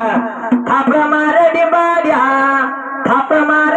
थाप मार बाड्या थाप मार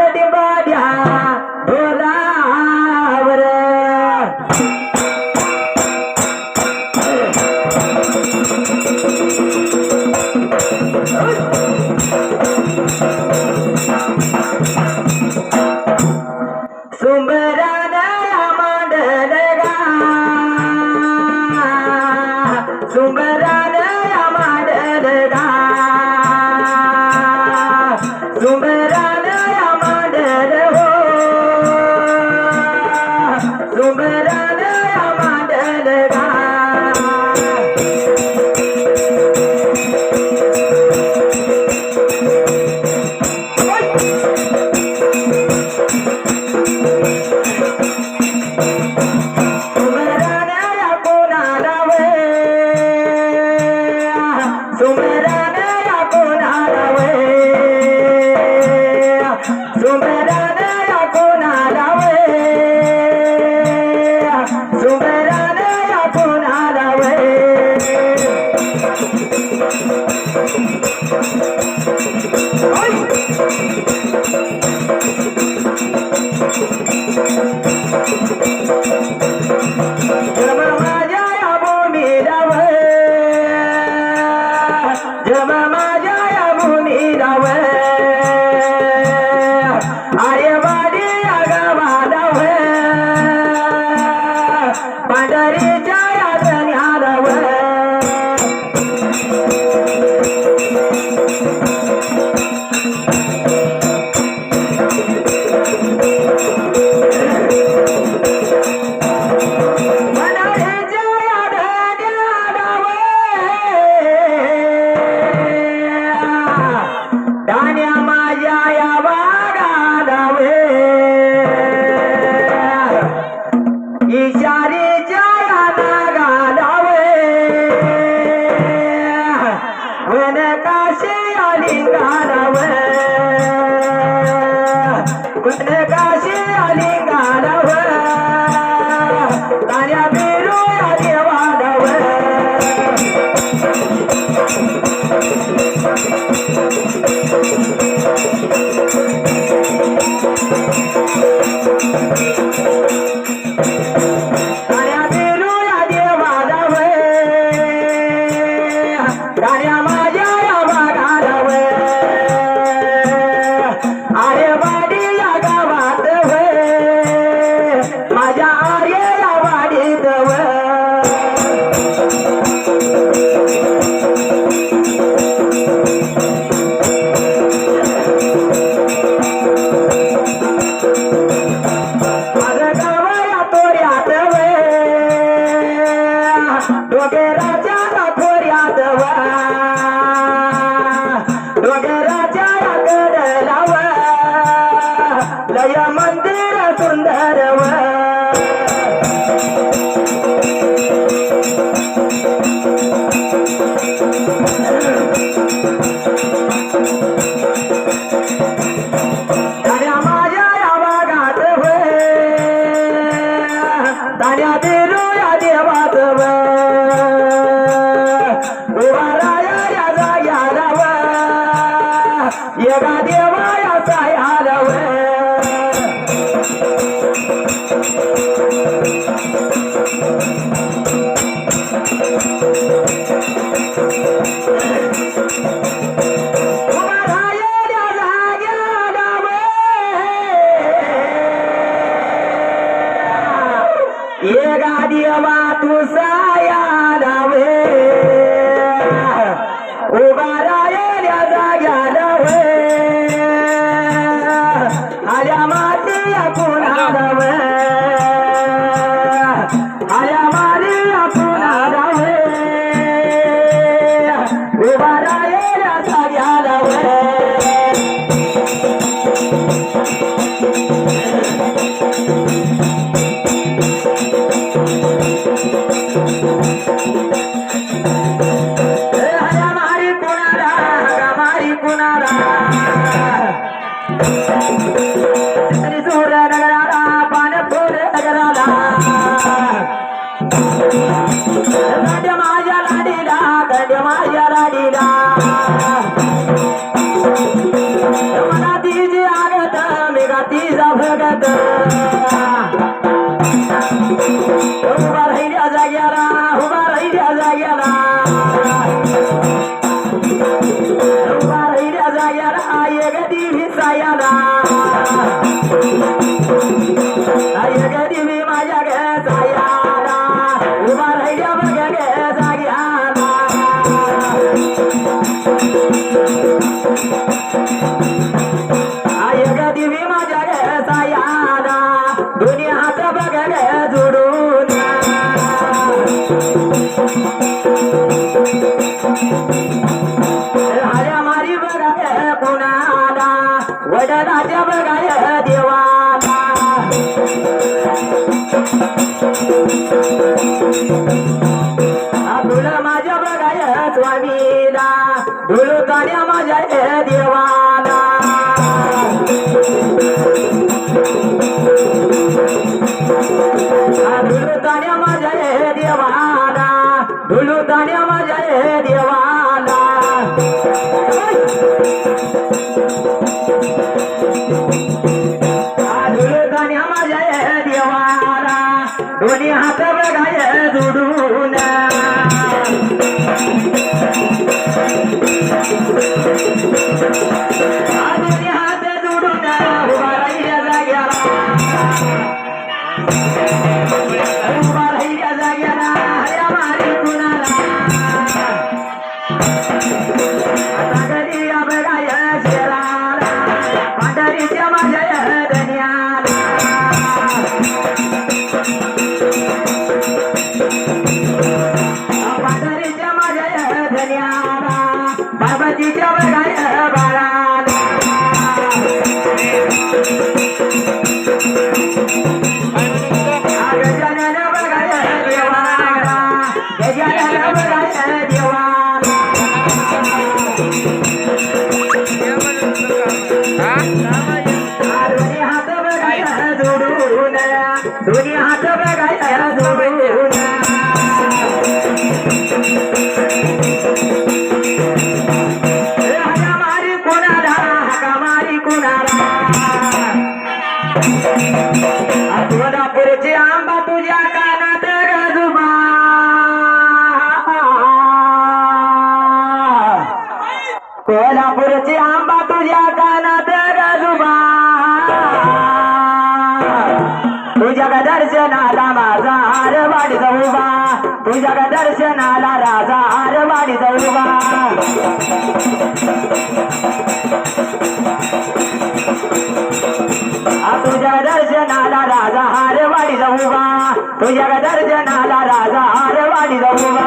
धुळ माझ्या बघाय स्वामीला धुळ गाड्या माझ्या देवाला. देवाला धुळ गाड्या देवाला. धुळ गाड्या माझ्या देवाला. दोन्ही हातावर घाय ना तुझ्या दर्शनाला राजा हारवाडी जाऊ बा तुझ्या दर्शनाला राजा हारवाडी जाऊ बा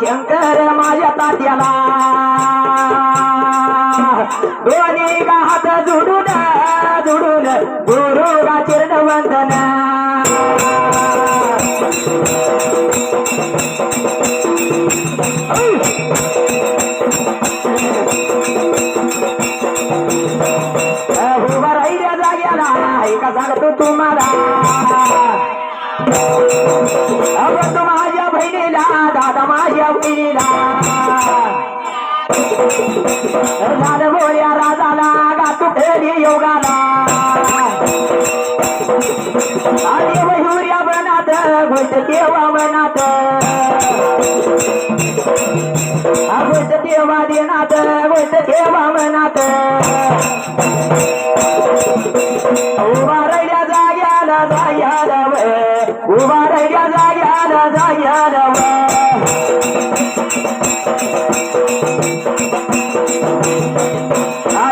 शंकर माझ्या तात्याला. दोन्ही हात जुडून जुडून गुरुराज उभा राहिल्या जाग्याला जाग्याला उभा राहिल्या जाग्याला जाग्याला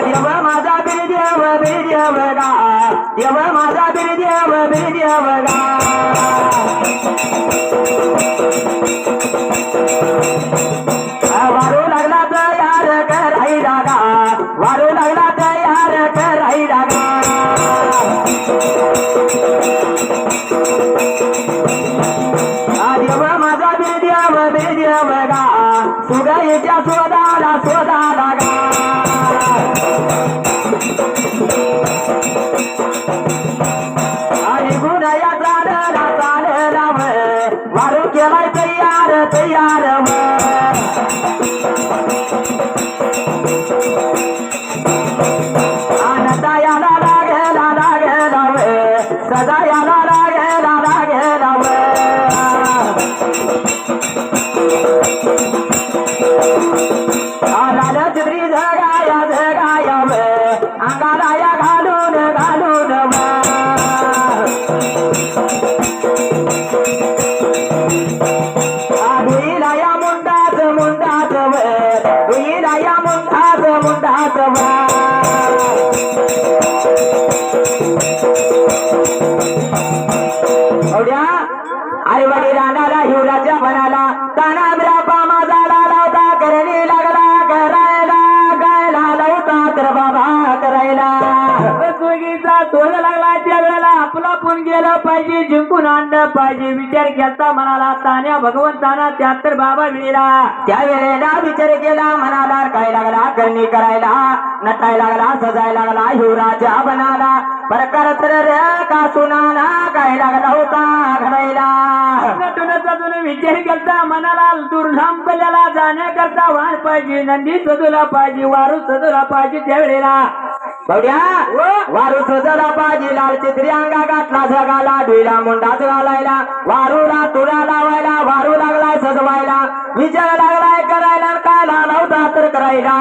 देव माझा बिरदेव बिरदेव गा. देव माझा बिरदेव बिरदेव गा. वारू पाहिजे विचार केला म्हणाला तान्या भगवंताना त्यात तर बाबा विळीला त्या वेळेला विचार केला म्हणाला काय लागला करणी करायला? नटाय लागला सजाय लागला हिवराच्या बनाला. प्रकार तर रे का सुनाना काय लागला होता घडायला नटून सजून विचार केलता मनाला दुर्धाम पल्ल्याला जाण्याकरता वाण पाहिजे नंदी सजूला पाहिजे वारू सजूला पाहिजे त्या बघ्या वारू सजला पाहिजे लाल चित्री अंगा गाठला जगाला डुईला मुंडाच घालायला वारूला तुला लावायला वारू लागलाय सजवायला. विचार लागलाय करायला काय नव्हता तर करायला.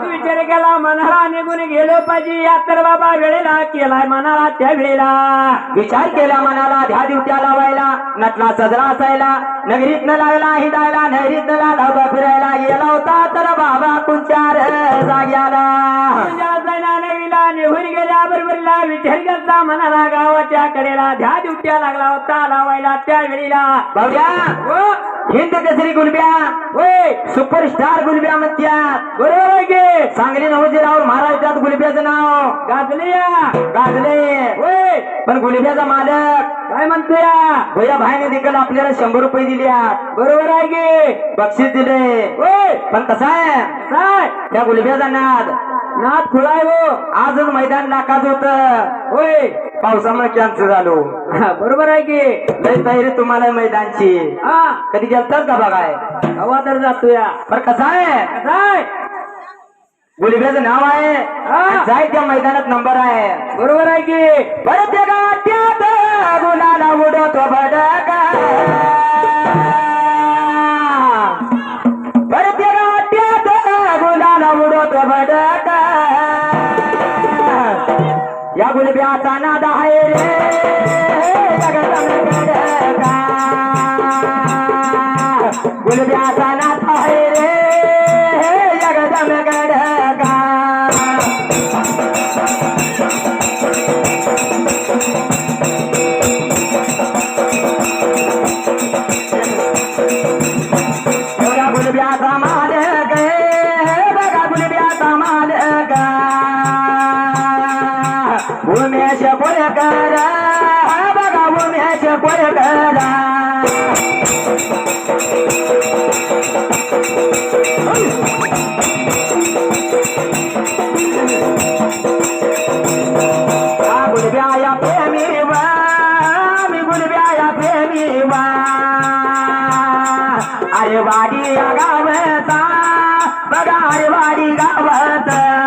विचार केला मनाला निघून गेलो पाहिजे. या तर बाबा वेळेला केलाय मनाला त्या वेळेला. विचार केला मनाला ध्या दिवट्या लावायला नटला सजरा असायला. नगरीत न लागला हिंडायला नगरीत न लागला फिरायला. गेला होता तर बाबा कुंचार जाग्याला. निघून गेल्या बरोबरीला विचार करता मनाला गावाच्या कडेला ध्या दिवट्या लागला होता लावायला त्या वेळेला. हिंद केसरी गुलब्या होय सुपरस्टार गुलब्या म्हणत्यात बरोबर आहे की? सांगली नवजीराव महाराष्ट्रात गुलब्याचं नाव. गाजलिया. गाजले. होय पण गुलब्याचा मालक. काय म्हणतोया? भैया भाईने देखील आपल्याला शंभर रुपये दिले बरोबर आहे की? बक्षीस दिले. होय पण कसा आहे? काय त्या गुलब्याचा नाद. नाथ खुळाय हो. आजच मैदान नाकाच होत. होय पावसामुळे कॅन्सल झालो. बरोबर आहे की? लय तयारी तुम्हाला मैदानची. हा. कधी गेलतात का बघाय हवा तर जातोया. पण कसं आहे? काय गुलब्याचं नाव आहे. हा. जाय त्या मैदानात नंबर आहे. बरोबर आहे की? परत गाठ्यात गुलाला उडवतो भडका परत या गुलब्याचा नाद आहे रे जगदंबेकडका. गुलब्याचा नाद आहे रे पगारवाडी गावता पगारवाडी गावता.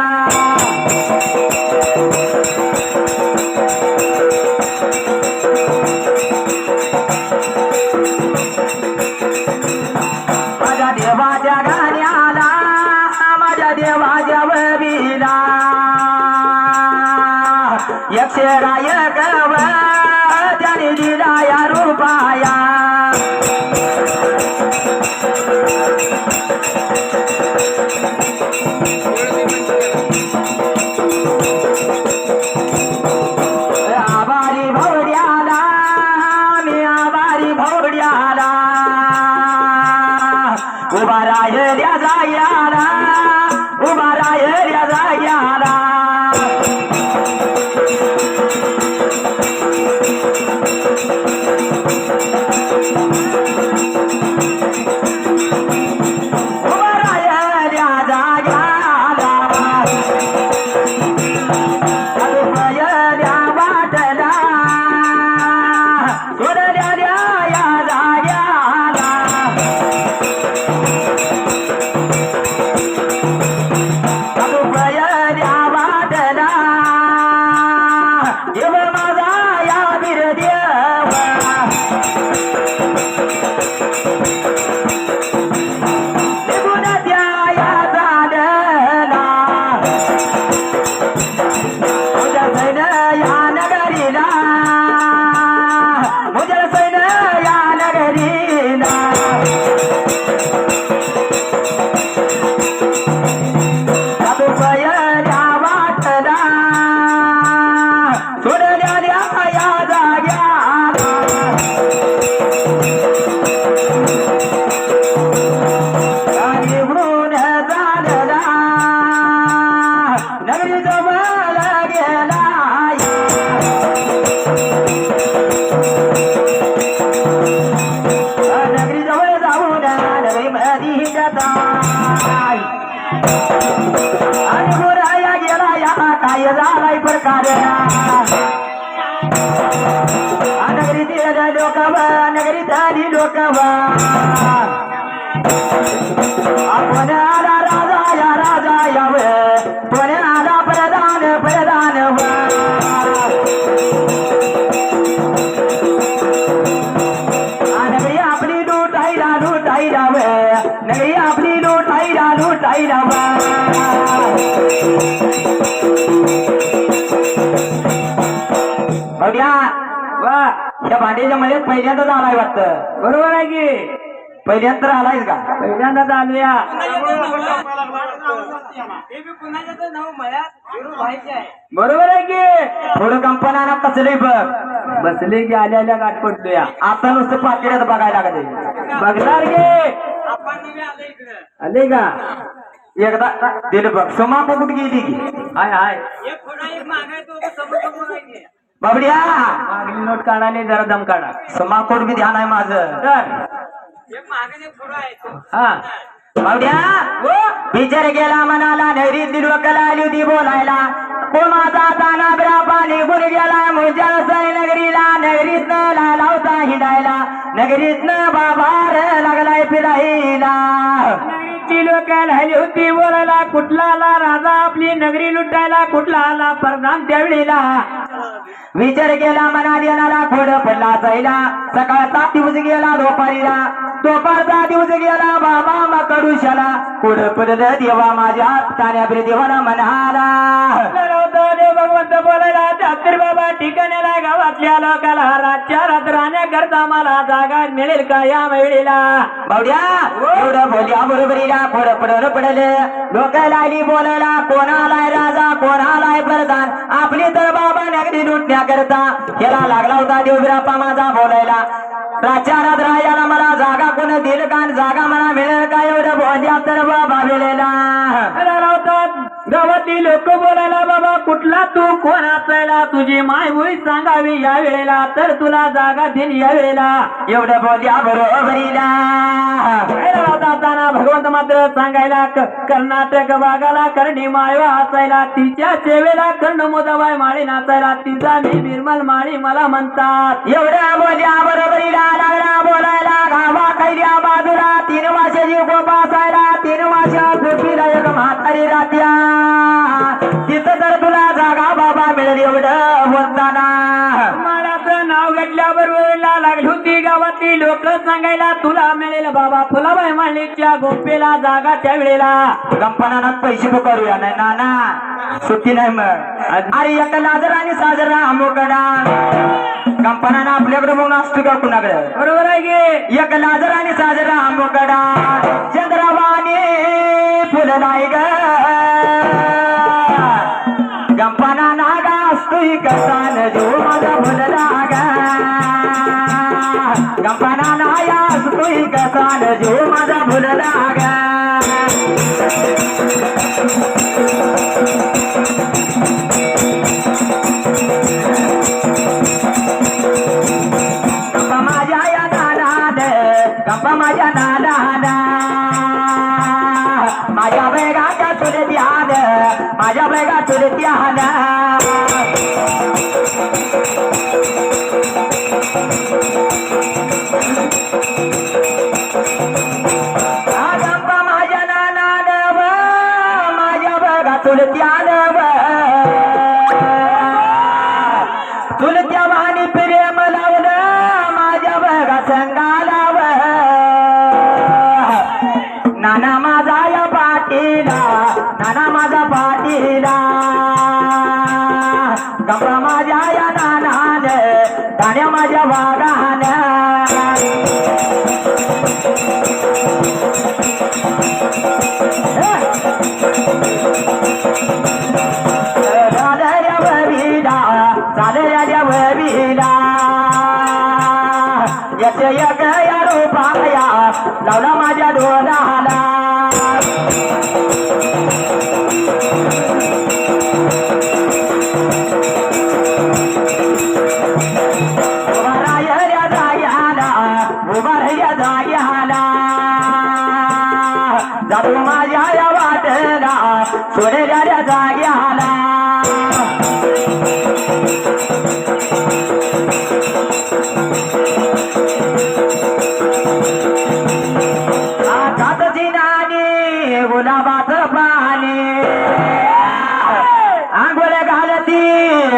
बघला. वा या भांड्याच्या मध्ये पहिल्यांदाच आलाय वाटतं. बरोबर आहे की? पहिल्यांदा आलाय का? पहिल्यांदाच आलूया. बरोबर आहे की? थोडं कंपन्यांना कसले बघ. बसले की आल्या आल्या गाठ पडतोया. आता नुसतं पाकिटात बघायला लागले. बघणार की? आले का? एकदा दिलं बघ. सोमा कुठे गेली की? हाय हाय. बाबड्या! मागली नोट काढाले जरा दम काढा. समाकोट बी ध्यान आहे माझं. तर हा. बाबड्या! विचार गेला मनाला नैरीत लोकला आली होती बोलायला. कोमाचा ताना ब्रापा निघून गेला मुंजा सै नगरीला नगरीतनं ला लावता हिंडायला. नगरीतनं बाबार लागलाय फिरायला नगरीची लोक राहिली होती बोलायला कुठला आला राजा आपली नगरी लुटायला कुठला आला परधाम त्यावेळीला. विचार केला मना देणारा खोड पडला जायला. सकाळचा दिवस गेला दुपारीला दुपारचा दिवस गेला बाबा मकडुशाला खोड पडलं देवा माझ्या तान्याबरी देवाला म्हणाला. भगवंत बोलायला शास्त्री बाबा ठिकाण्याला गावातल्या लोकाला रातच्या रात राहण्याकरता मला जागा मिळेल का या वेळेला? बावड्या एवढं बोलल्या बरोबरीला खोड पडलं बोलायला कोणालाय राजा कोणालाय प्रधान? आपली तर बाबा नगरी लुटण्याकरता याला लागला होता देवबिरापा माझा बोलायला. रातच्या राजाला मला जागा कोण दिल का जागा मला मिळेल का एवढं बोलल्या तर बाबा मिळेला गावातली लोक बोलायला बाबा कुठला तू? कोण असायला? तुझी माय होई सांगावी या वेळेला तर तुला जागा देईन या वेळेला. एवढ्या बोलल्या बरोबरीला जाताना भगवंत मात्र सांगायला कर्नाटक भागाला करणी मायवा असायला तिच्या सेवेला कर्ण मोजावाय माळी नाचायला तिचा मी निर्मल माळी मला म्हणतात. एवढ्या बोलल्या बरोबरीला लागला बोलायला गावा कैल्या बाजूला तीन वाशाची गोपा असायला तीन वाशा गोपीला एक म्हातारी रात्या तिथं तर तुला जागा बाबा मिळेल एवढं बोलताना. माळाचं नाव घेतल्यावर वेळेला लागली होती गावातली लोक. सांगायला तुला मिळेल बाबा फुलाबाई मालिकच्या गोंपेला जागा त्या वेळेला कंपनानात पैसे करूया नाही नाना सुट्टी नाही मग अरे एक नाजर आणि साजरा अमोकडा कंपनानं आपल्याकडे म्हणून असतो का कुणाकडे? बरोबर आहे की? एक नाजर आणि साजरा अमोकडा चंद्रवाणी फुल नाही ग. ಕಸಾನ ಜೋಮದ ಮೊದಲಾಗ ಕಂಪನ ನಾಯಾಸ ತುಯಿ ಕಸಾನ ಜೋಮದ ಮೊದಲಾಗ ಕಂಪ ಮಾಜಾಯ ನಾನಾದ ಕಂಪ ಮಾಜ ನಾನಾದ माझ्या बैगा तुले द्यान माझ्या बैगा तुले द्यान जाऊ माझ्या या वाटेला सोनेऱ्या जाग्याला.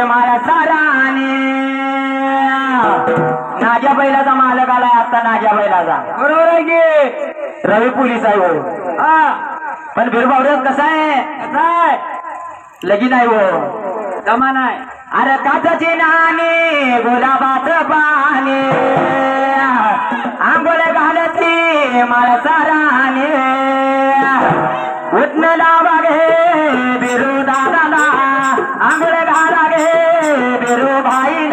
मला नाग्या बैलाचा मालक आलाय आता नाग्या बैलाचा. बरोबर आहे की? रवी पोलीस आहे पण बिरभावऱ्या कसा आहे? कसा आहे? लगी नाही वो. जमा नाही अरे काचाची नाणी गुलाबाच पाणी. आंबोले घालती मला साराने उठण लावा घे बिरू दादा आंबोले घाला घे बिरू भाई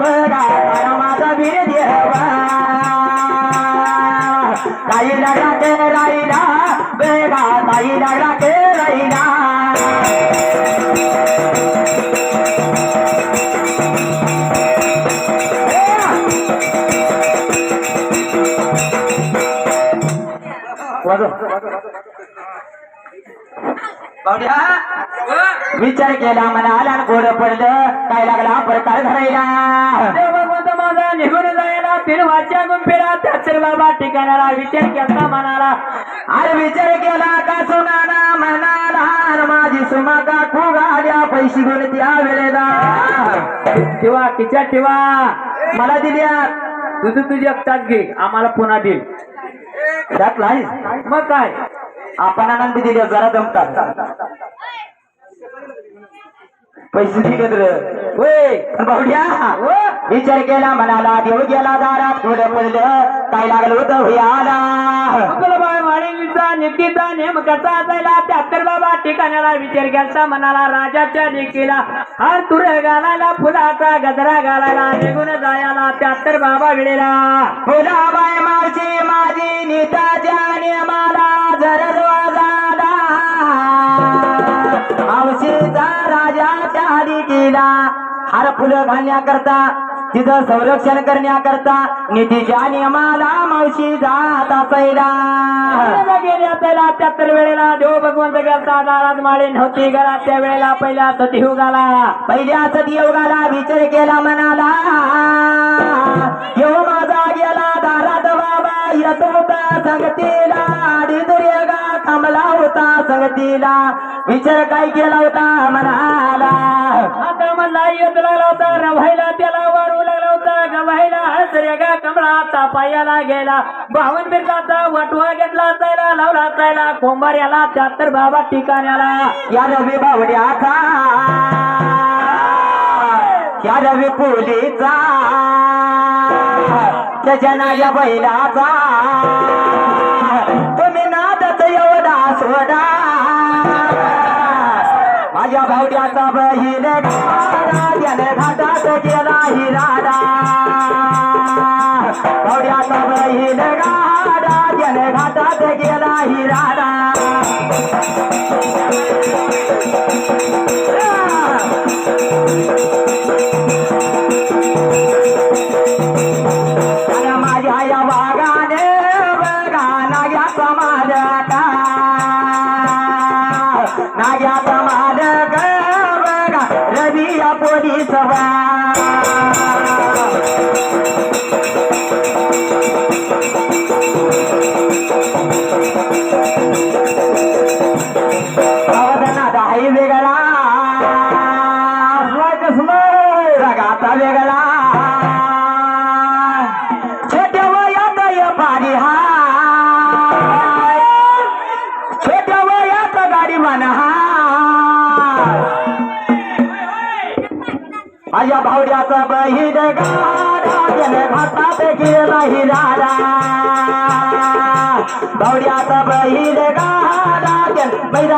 बघा तारा माझा वीर देवा. काही लागला के राहिला बेगा ताई लागला के राहिला बावड्या, विचार केला मनाला गोड पडलं. काय लागला? प्रकार धरायला. भगवंत माझा निघून जायला पिरवाच्या गुंफेला. त्याचर बाबा ठिकाणाला विचार केला मनाला अरे विचार केला का सोनाना? म्हणाला माझी सुमा का खूप आल्या? पैसे घेऊन त्या वेळेला. ठेवा किच्या ठेवा. मला दिल्या तुझं तुझी एकटाच घे. आम्हाला पुन्हा देईल त्यात नाही मग काय? आपण आनंद दिल्या जरा दमतात. पैसे तर होय विचार केला म्हणाला देव गेला दारात थोडं पडलं. काय लागलं होतं भुयाला अकोलाबाई माळिनीचा नितीचा नेम कसा असायला त्यातर बाबा ठिकाणाला विचार केला मनाला राजाच्या लेकीला हार तुर घालायला फुलाचा गजरा घालायला निघून जायला त्यातर बाबा वेळेला फुलाबाई मावशी माझी नीताच्या जरद वाजाला मावशीचा राजाच्या केला हार फुलं घालण्याकरता तिचं संरक्षण करण्याकरता नीतीच्या नियमाला मावशी जात असायला. वेळेला देव भगवंत गेलता. दारात माळी नव्हती घरात. त्या वेळेला पहिल्या सती गाला पहिल्या सती योगाला विचार केला मनाला. येऊ माझा गेला दारात बाबा येत होता संगतीला डिदुर्गा कमला होता संगतीला. विचार काय केला होता मनाला आता मला येत लागला होता रवायला त्याला वाढू लागला होता गवायला हसरेगा कमळा आता पायाला गेला. बावन बिरकाचा वटवा घेतला जायला लावला जायला कोंबाऱ्याला त्यातर बाबा ठिकाण्याला या रवी बावड्याचा. या रवी पोलीचा. त्याच्या नाया बैलाचा. तुम्ही नादच एवढा सोडा. माझ्या भावड्याचा बहीण बहीण गाडा त्याने घाटात गेला हिराडा भावड्याचा बहीण गाडा त्याने